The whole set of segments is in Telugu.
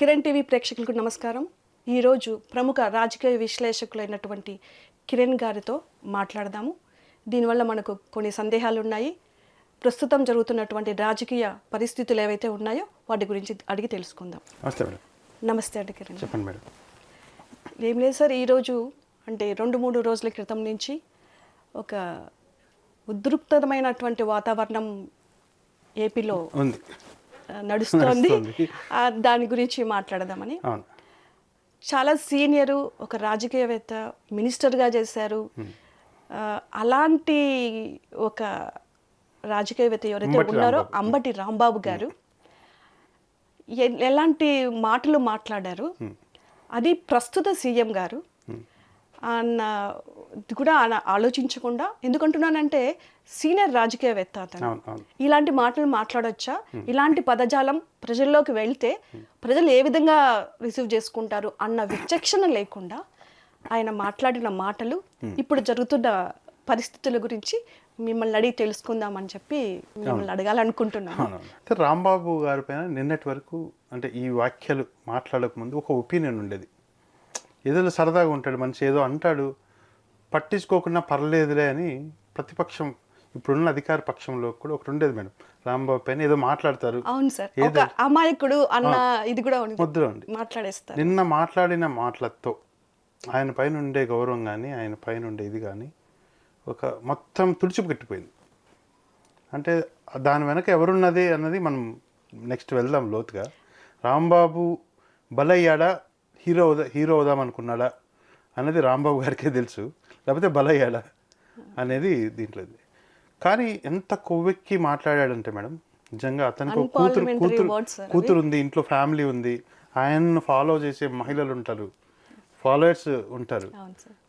కిరణ్ టీవీ ప్రేక్షకులకు నమస్కారం. ఈరోజు ప్రముఖ రాజకీయ విశ్లేషకులైనటువంటి కిరణ్ గారితో మాట్లాడదాము. దీనివల్ల మనకు కొన్ని సందేహాలు ఉన్నాయి ప్రస్తుతం జరుగుతున్నటువంటి రాజకీయ పరిస్థితులు ఏవైతే ఉన్నాయో వాటి గురించి అడిగి తెలుసుకుందాం. నమస్తే మేడం. నమస్తే అండి కిరణ్ చెప్పండి మేడం. ఏం లేదు సార్ ఈరోజు అంటే రెండు మూడు రోజుల క్రితం నుంచి ఒక ఉద్రిక్తమైనటువంటి వాతావరణం ఏపీలో ఉంది. నడుస్తోంది. దాని గురించి మాట్లాడదామని. చాలా సీనియరు ఒక రాజకీయవేత్త మినిస్టర్గా చేశారు. అలాంటి ఒక రాజకీయవేత్త ఎవరైతే ఉన్నారో. అంబటి రాంబాబు గారు ఎలాంటి మాటలు మాట్లాడారు? అది ప్రస్తుత సీఎం గారు అన్న కూడా ఆయన ఆలోచించకుండా ఎందుకంటున్నానంటే సీనియర్ రాజకీయవేత్త అతను. ఇలాంటి మాటలు మాట్లాడొచ్చా? ఇలాంటి పదజాలం ప్రజల్లోకి వెళ్తే ప్రజలు ఏ విధంగా రిసీవ్ చేసుకుంటారు అన్న విచక్షణ లేకుండా ఆయన మాట్లాడిన మాటలు ఇప్పుడు జరుగుతున్న పరిస్థితుల గురించి మిమ్మల్ని అడిగి తెలుసుకుందామని చెప్పి మిమ్మల్ని అడగాలనుకుంటున్నాను. రాంబాబు గారి పైన నిన్నటి వరకు అంటే ఈ వ్యాఖ్యలు మాట్లాడక ముందు ఒక ఒపీనియన్ ఉండేది. ఏదో సరదాగా ఉంటాడు మనిషి ఏదో అంటాడు పట్టించుకోకుండా పర్లేదులే అని ప్రతిపక్షం ఇప్పుడున్న అధికార పక్షంలో కూడా ఒకటి ఉండేది మేడం. రాంబాబు పైన ఏదో మాట్లాడతారు. అవును సార్. అమాయకుడు అన్న ఇది కూడా ముద్ర ఉంది మాట్లాడేస్తారు. నిన్న మాట్లాడిన మాటలతో ఆయన పైన ఉండే గౌరవం కానీ ఆయన పైన ఉండే ఇది కానీ ఒక మొత్తం తుడిచిపెట్టిపోయింది అంటే దాని వెనక ఎవరున్నది అన్నది మనం నెక్స్ట్ వెళ్దాం లోతుగా. రాంబాబు బలయ్యాడా? హీరో అవుదా హీరో అవుదాం అనుకున్నాడా అన్నది రాంబాబు గారికే తెలుసు. లేకపోతే బలయ్యాడా అనేది దీంట్లో. కానీ ఎంత కొవ్వెక్కి మాట్లాడాడంటే మేడం నిజంగా అతనికి కూతురు కూతురు కూతురు ఉంది ఇంట్లో ఫ్యామిలీ ఉంది. ఆయన్ను ఫాలో చేసే మహిళలు ఉంటారు. ఫాలోయర్స్ ఉంటారు.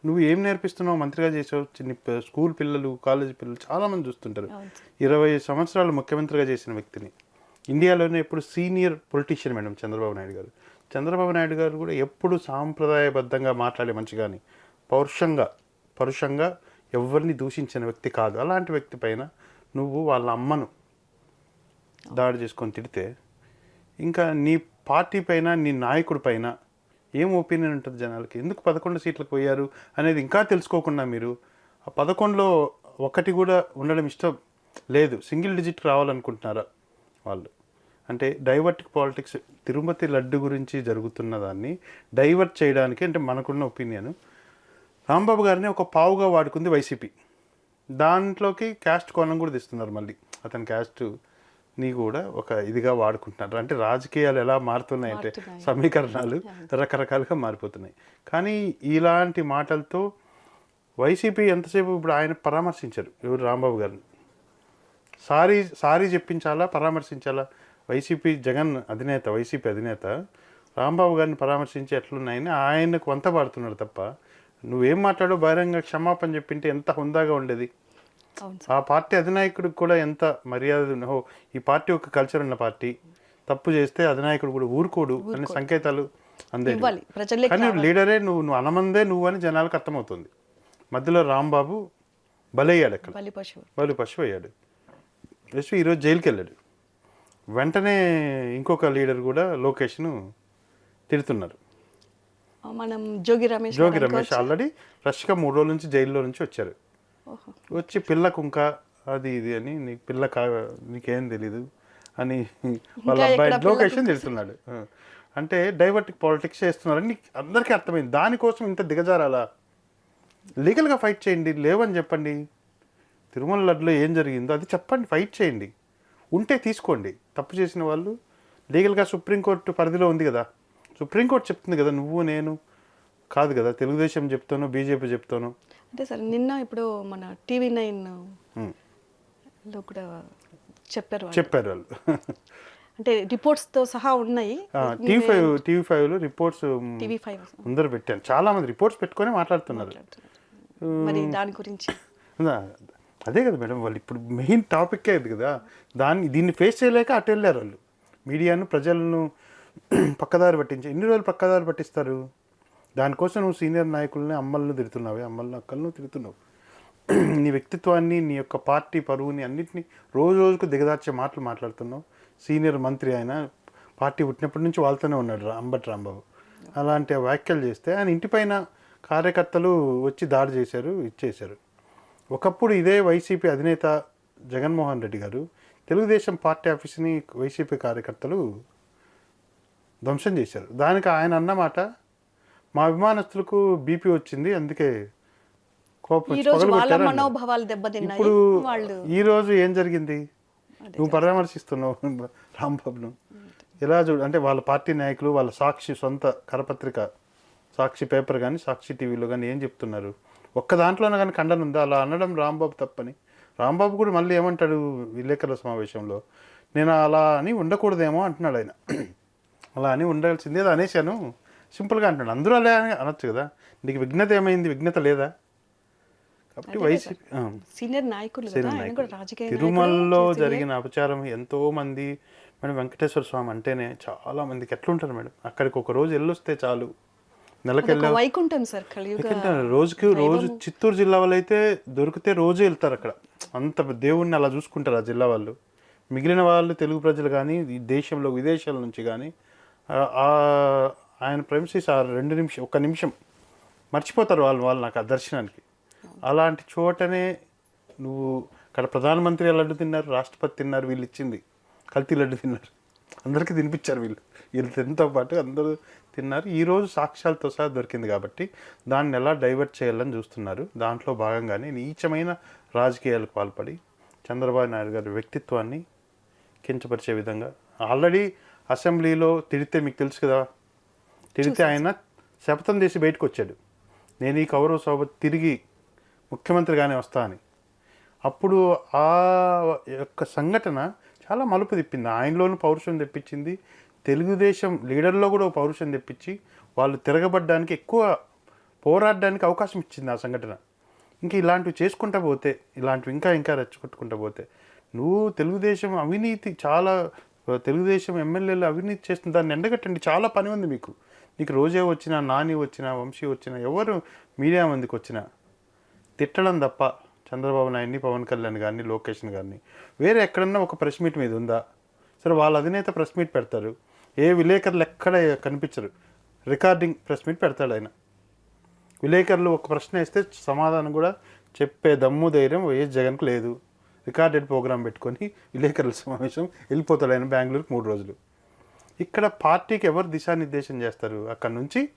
నువ్వు ఏం నేర్పిస్తున్నావు? మంత్రిగా చేసావు? చిన్న స్కూల్ పిల్లలు కాలేజ్ పిల్లలు చాలా మంది చూస్తుంటారు ఇరవై సంవత్సరాలు ముఖ్యమంత్రిగా చేసిన వ్యక్తిని. ఇండియాలోనే ఎప్పుడు senior politician madam Chandrababu Naidu గారు. చంద్రబాబు నాయుడు గారు కూడా ఎప్పుడు సాంప్రదాయబద్ధంగా మాట్లాడే మంచి కానీ పౌరుషంగా పరుషంగా ఎవరిని దూషించిన వ్యక్తి కాదు. అలాంటి వ్యక్తి పైన నువ్వు వాళ్ళ అమ్మను దాడి చేసుకొని తిడితే ఇంకా నీ పార్టీ పైన నీ నాయకుడి పైన ఏం ఒపీనియన్ ఉంటుంది జనాలకి? ఎందుకు పదకొండు సీట్లకు పోయారు అనేది ఇంకా తెలుసుకోకుండా మీరు ఆ పదకొండులో ఒకటి కూడా ఉండడం ఇష్టం లేదు. సింగిల్ డిజిట్ రావాలనుకుంటున్నారా వాళ్ళు? అంటే డైవర్ట్ పాలిటిక్స్ తిరుపతి లడ్డు గురించి జరుగుతున్న దాన్ని డైవర్ట్ చేయడానికి అంటే మనకున్న ఒపీనియన్. రాంబాబు గారిని ఒక పావుగా వాడుకుంది వైసీపీ. దాంట్లోకి క్యాస్ట్ కోణం కూడా తీస్తున్నారు మళ్ళీ. అతని క్యాస్ట్ని కూడా ఒక ఇదిగా వాడుకుంటున్నారు. అంటే రాజకీయాలు ఎలా మారుతున్నాయంటే మారుతున్నాయి. సమీకరణాలు రకరకాలుగా మారిపోతున్నాయి. కానీ ఇలాంటి మాటలతో వైసీపీ ఎంతసేపు ఇప్పుడు ఆయన పరామర్శించారు? ఎవరు? రాంబాబు గారిని. సారీ సారీ చెప్పించాలా? పరామర్శించాలా? వైసీపీ జగన్ అధినేత వైసీపీ అధినేత రాంబాబు గారిని పరామర్శించి ఎట్లున్నాయని ఆయనకు వంత పాడుతున్నాడు తప్ప నువ్వేం మాట్లాడో బహిరంగ క్షమాపణ చెప్పింటే ఎంత హుందాగా ఉండేది? ఆ పార్టీ అధినాయకుడికి కూడా ఎంత మర్యాద ఓ ఈ పార్టీ ఒక కల్చర్ ఉన్న పార్టీ. తప్పు చేస్తే అధినాయకుడు కూడా ఊరుకోడు అనే సంకేతాలు అందే కానీ లీడరే నువ్వు నువ్వు అనమందే నువ్వు అని జనాలకు అర్థమవుతుంది. మధ్యలో రాంబాబు బలయ్యాడు అక్కడ. బలి పశువు. అయ్యాడు ఈరోజు జైలుకి వెళ్ళాడు వెంటనే ఇంకొక లీడర్ కూడా లోకేష్ను తిడుతున్నారు. మనం జోగి రమేష్ జోగి రమేష్ ఆల్రెడీ ఫ్రెష్గా మూడు రోజుల నుంచి జైల్లో నుంచి వచ్చారు. వచ్చి పిల్ల కుంక అది ఇది అని నీ పిల్ల కా నీకేం తెలీదు అని వాళ్ళ అబ్బాయి లోకేషన్ తిడుతున్నాడు. ఆ. అంటే డైవర్టిక్ పాలిటిక్స్ చేస్తున్నారని నీకు అందరికీ అర్థమైంది. దానికోసం ఇంత దిగజారాలా? లీగల్గా ఫైట్ చేయండి లేవని చెప్పండి. తిరుమల లడ్లో ఏం జరిగిందో అది చెప్పండి ఫైట్ చేయండి. ఉంటే తీసుకోండి. తప్పు చేసిన వాళ్ళు లీగల్గా సుప్రీంకోర్టు పరిధిలో ఉంది కదా. సుప్రీంకోర్టు చెప్తుంది కదా నువ్వు నేను కాదు కదా తెలుగుదేశం చెప్తాను బీజేపీ చెప్తాను. అంటే సార్ నిన్న ఇప్పుడు మన టీవీ నైన్. లో కూడా చెప్పారు వాళ్ళు. చెప్పారు వాళ్ళు. అంటే రిపోర్ట్స్తో సహా ఉన్నాయి. టీవీ ఫైవ్ టీవీ ఫైవ్లో రిపోర్ట్స్ టీవీ ఫైవ్ ముందర పెట్టాను చాలా మంది రిపోర్ట్స్ పెట్టుకొని మాట్లాడుతున్నారు. మరి దాని గురించి? అదే కదా మేడం వాళ్ళు ఇప్పుడు మెయిన్ టాపిక్కే ఇది కదా. దాన్ని దీన్ని ఫేస్ చేయలేక అటు వెళ్ళారు వాళ్ళు. మీడియాను ప్రజలను పక్కదారి పట్టించి ఎన్ని రోజులు పక్కదారి పట్టిస్తారు? దానికోసం నువ్వు సీనియర్ నాయకుల్ని అమ్మలను తిడుతున్నావే అమ్మలను అక్కలను తిడుతున్నావు. నీ వ్యక్తిత్వాన్ని నీ యొక్క పార్టీ పరువుని అన్నింటినీ రోజు రోజుకు దిగదార్చే మాటలు మాట్లాడుతున్నావు. సీనియర్ మంత్రి ఆయన పార్టీ పుట్టినప్పటి నుంచి వాళ్ళతోనే ఉన్నాడు రా- అంబటి రాంబాబు. అలాంటి వ్యాఖ్యలు చేస్తే ఆయన ఇంటిపైన కార్యకర్తలు వచ్చి దాడి చేశారు ఇచ్చేశారు ఒకప్పుడు ఇదే వైసీపీ అధినేత జగన్మోహన్ రెడ్డి గారు తెలుగుదేశం పార్టీ ఆఫీస్ని వైసీపీ కార్యకర్తలు ధ్వంసం చేశారు. దానికి ఆయన అన్నమాట మా అభిమానస్తులకు బీపీ వచ్చింది అందుకే కోపం ఇప్పుడు వాళ్ళు. ఈ రోజు ఏం జరిగింది? నువ్వు పరామర్శిస్తున్నావు రాంబాబును ఎలా చూడు అంటే వాళ్ళ పార్టీ నాయకులు వాళ్ళ సాక్షి సొంత కరపత్రిక సాక్షి పేపర్ కానీ సాక్షి టీవీలో కానీ ఏం చెప్తున్నారు? ఒక్క దాంట్లోనే కానీ ఖండన ఉందా? అలా అనడం రాంబాబు తప్పని. రాంబాబు కూడా మళ్ళీ ఏమంటాడు విలేకరుల సమావేశంలో? నేను అలా అని ఉండకూడదేమో అంటున్నాడు ఆయన. అలా అని ఉండాల్సింది అది అనేశాను. సింపుల్గా అంటున్నాడు. అందరూ అలా అని అనొచ్చు కదా. నీకు విఘ్నత ఏమైంది? విఘ్నత లేదా? కాబట్టి వైసీపీ. సీనియర్ నాయకులు తిరుమలలో జరిగిన అపచారం ఎంతో మంది మేడం వెంకటేశ్వర స్వామి అంటేనే చాలా మందికి ఎట్లుంటారు మేడం? అక్కడికి ఒక రోజు వెళ్ళొస్తే చాలు. నెలకి అదొక వెళ్ళే. వైకుంఠం సార్ కలియుగ ఎందుకంటే రోజుకి రోజు చిత్తూరు జిల్లా వాళ్ళు అయితే దొరికితే రోజు వెళ్తారు అక్కడ. అంత దేవుణ్ణి అలా చూసుకుంటారు ఆ జిల్లా వాళ్ళు. మిగిలిన వాళ్ళు తెలుగు ప్రజలు కానీ ఈ దేశంలో విదేశాల నుంచి కానీ ఆయన ప్రెమిసిస్ ఆ రెండు నిమిషం ఒక్క నిమిషం మర్చిపోతారు వాళ్ళు వాళ్ళు నాకు ఆ దర్శనానికి. అలాంటి చోటనే నువ్వు అక్కడ ప్రధానమంత్రి లడ్డు తిన్నారు రాష్ట్రపతి తిన్నారు వీళ్ళు ఇచ్చింది కల్తీ లడ్డు తిన్నారు. అందరికీ తినిపించారు వీళ్ళు. వీళ్ళు తినతో పాటు అందరూ తిన్నారు. ఈరోజు సాక్ష్యాలతో సహా దొరికింది కాబట్టి దాన్ని ఎలా డైవర్ట్ చేయాలని చూస్తున్నారు. దాంట్లో భాగంగానే నీచమైన రాజకీయాలకు పాల్పడి చంద్రబాబు నాయుడు గారి వ్యక్తిత్వాన్ని కించపరిచే విధంగా ఆల్రెడీ అసెంబ్లీలో తిడితే మీకు తెలుసు కదా తిడితే ఆయన శపథం చేసి బయటకు వచ్చాడు. నేను ఈ కౌరవ సభ తిరిగి ముఖ్యమంత్రిగానే వస్తా అని. అప్పుడు ఆ యొక్క సంఘటన చాలా మలుపు తిప్పింది. ఆయనలోనూ పౌరుషం తెప్పించింది. తెలుగుదేశం లీడర్లో కూడా ఒక పౌరుషం తెప్పించి వాళ్ళు తిరగబడ్డానికి ఎక్కువ పోరాడడానికి అవకాశం ఇచ్చింది ఆ సంఘటన. ఇంకా ఇలాంటివి చేసుకుంటా పోతే ఇలాంటివి ఇంకా ఇంకా రెచ్చగొట్టుకుంటా పోతే నువ్వు తెలుగుదేశం అవినీతి చాలా తెలుగుదేశం ఎమ్మెల్యేలు అవినీతి చేస్తుంది దాన్ని ఎండగట్టండి. చాలా పని ఉంది మీకు. నీకు రోజే వచ్చినా నాని వచ్చినా వంశీ వచ్చినా ఎవరు మీడియా మందికి వచ్చినా తిట్టడం తప్ప చంద్రబాబు నాయుడిని పవన్ కళ్యాణ్ గారిని లోకేష్ గారిని. వేరే ఎక్కడన్నా ఒక ప్రెస్ మీట్ మీద ఉందా? సరే వాళ్ళ అధినేత ప్రెస్ మీట్ పెడతారు. ఏ విలేకరులు ఎక్కడ కనిపించరు? రికార్డింగ్ ప్రెస్ మీట్ పెడతాడు ఆయన. విలేకరులు ఒక ప్రశ్న వేస్తే సమాధానం కూడా చెప్పే దమ్ము ధైర్యం వైఎస్ జగన్కు లేదు. రికార్డెడ్ ప్రోగ్రామ్ పెట్టుకొని విలేకరుల సమావేశం వెళ్ళిపోతాడు ఆయన బెంగళూరుకి మూడు రోజులు. ఇక్కడ పార్టీకి ఎవరు దిశానిర్దేశం చేస్తారు? అక్కడ నుంచి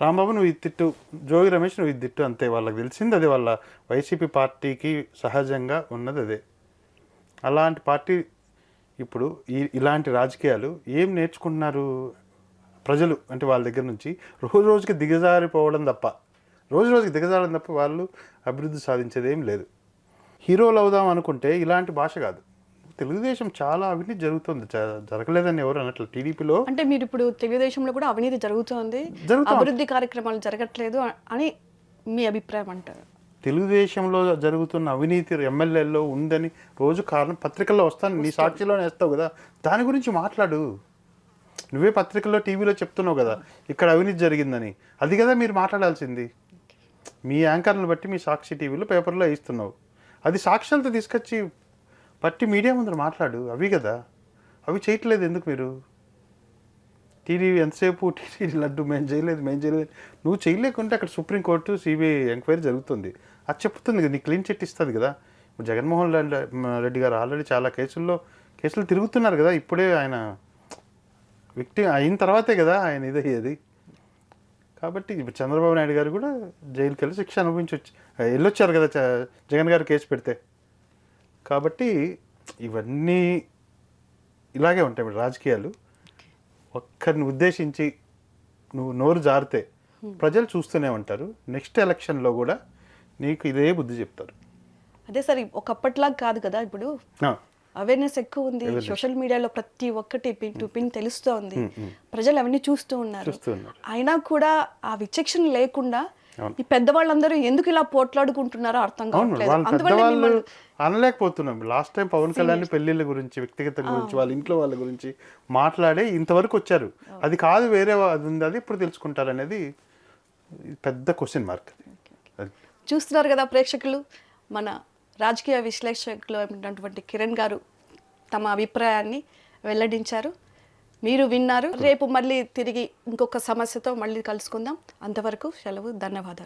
రాంబాబు నువ్వు ఇది తిట్టు జోగి రమేష్ నువ్వు ఇది తిట్టు అంతే వాళ్ళకి తెలిసింది అది వాళ్ళ వైసీపీ పార్టీకి సహజంగా ఉన్నది అదే. అలాంటి పార్టీ ఇప్పుడు ఈ ఇలాంటి రాజకీయాలు ఏం నేర్చుకుంటున్నారు ప్రజలు? అంటే వాళ్ళ దగ్గర నుంచి రోజు రోజుకి దిగజారిపోవడం తప్ప రోజు రోజుకి దిగజారడం తప్ప వాళ్ళు అభివృద్ధి సాధించేది ఏం లేదు. హీరోలు అవుదాం అనుకుంటే ఇలాంటి భాష కాదు. తెలుగుదేశం చాలా అవినీతి జరుగుతుంది. జరగలేదని ఎవరు అనట్లేదు. టీడీపీలో అంటే మీరు ఇప్పుడు తెలుగుదేశంలో కూడా అవినీతి జరుగుతోంది. అభివృద్ధి కార్యక్రమాలు జరగట్లేదు అని మీ అభిప్రాయం అంటారు. తెలుగుదేశంలో జరుగుతున్న అవినీతి ఎమ్మెల్యేల్లో ఉందని రోజు కారణం పత్రికల్లో వస్తాను. నీ సాక్షిలోనే వేస్తావు కదా. దాని గురించి మాట్లాడు. నువ్వే పత్రికల్లో టీవీలో చెప్తున్నావు కదా. ఇక్కడ అవినీతి జరిగిందని. అది కదా మీరు మాట్లాడాల్సింది. మీ యాంకర్లను బట్టి మీ సాక్షి టీవీలో పేపర్లో వేస్తున్నావు అది సాక్ష్యాలతో తీసుకొచ్చి పట్టి మీడియా ముందర మాట్లాడు అవి కదా. అవి చేయట్లేదు ఎందుకు మీరు? టీడీవీ ఎంతసేపు టీడీ లడ్డు మేము చేయలేదు మేము చేయలేదు. నువ్వు చేయలేకుంటే అక్కడ సుప్రీంకోర్టు సిబిఐ ఎంక్వైరీ జరుగుతుంది. అది చెప్తుంది కదా నీ క్లీన్ చిట్ ఇస్తుంది కదా. జగన్మోహన్ రెడ్డి రెడ్డి గారు ఆల్రెడీ చాలా కేసుల్లో కేసులు తిరుగుతున్నారు కదా. ఇప్పుడే ఆయన వ్యక్తి అయిన తర్వాతే కదా ఆయన ఇదయ్యేది. కాబట్టి ఇప్పుడు చంద్రబాబు నాయుడు గారు కూడా జైలుకి వెళ్ళి శిక్ష అనుభవించవచ్చు వెళ్ళొచ్చారు కదా చ- జగన్ గారు కేసు పెడితే. కాబట్టి ఇవన్నీ ఇలాగే ఉంటాయి రాజకీయాలు. ఒక్కరిని ఉద్దేశించి నువ్వు నోరు జారితే ప్రజలు చూస్తూనే ఉంటారు. నెక్స్ట్ ఎలక్షన్లో కూడా నీకు ఇదే బుద్ధి చెప్తారు. అదే సరే ఒకప్పటిలాగా కాదు కదా ఇప్పుడు. అవేర్నెస్ ఎక్కువ ఉంది. సోషల్ మీడియాలో ప్రతి ఒక్కటి పిన్ టు పిన్ తెలుస్తోంది. ప్రజలు అవన్నీ చూస్తూ ఉన్నారు. అయినా కూడా ఆ విచక్షణ లేకుండా. ఈ పెద్దవాళ్ళందరూ ఎందుకు ఇలా పోట్లాడుకుంటున్నారో అర్థం కావట్లేదు. అనలేకపోతున్నాం. లాస్ట్ టైం పవన్ కళ్యాణ్ పెళ్ళిళ్ళ గురించి వ్యక్తిగత గురించి వాళ్ళ ఇంట్లో వాళ్ళ గురించి మాట్లాడే ఇంతవరకు వచ్చారు. అది కాదు వేరే అది ఉంది అది ఇప్పుడు తెలుసుకుంటారు అనేది పెద్ద క్వశ్చన్ మార్క్ చూస్తున్నారు కదా ప్రేక్షకులు మన రాజకీయ విశ్లేషకులు అయినటువంటి కిరణ్ గారు తమ అభిప్రాయాన్ని వెల్లడించారు. మీరు విన్నారు. రేపు మళ్ళీ తిరిగి ఇంకొక సమస్యతో మళ్ళీ కలుసుకుందాం. అంతవరకు సెలవు ధన్యవాదాలు.